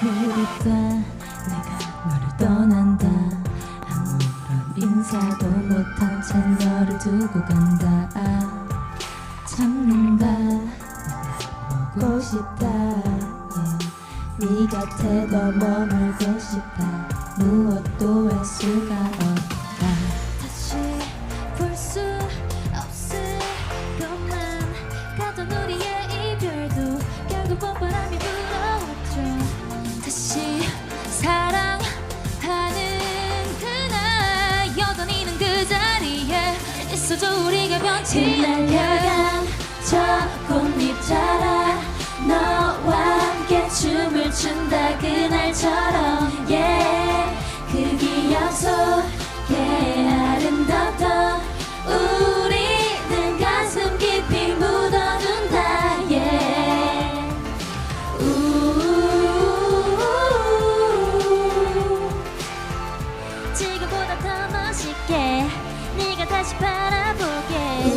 그립다 내가 너를 떠난다. 아무런 인사도 못한 채 너를 두고 간다. 아, 참는다. 내가 보고 싶다. yeah. 네 곁에 더 머물고 싶다. 무엇도 할 수가 없다. 있어줘 우리가 변치 날려간 저 꽃잎자라 너와 함께 춤을 춘다 그날처럼. yeah 그 기억 속에 아름답던 우리는 가슴 깊이 묻어둔다. yeah 우 지금보다 더 멋있게 다시 바라보게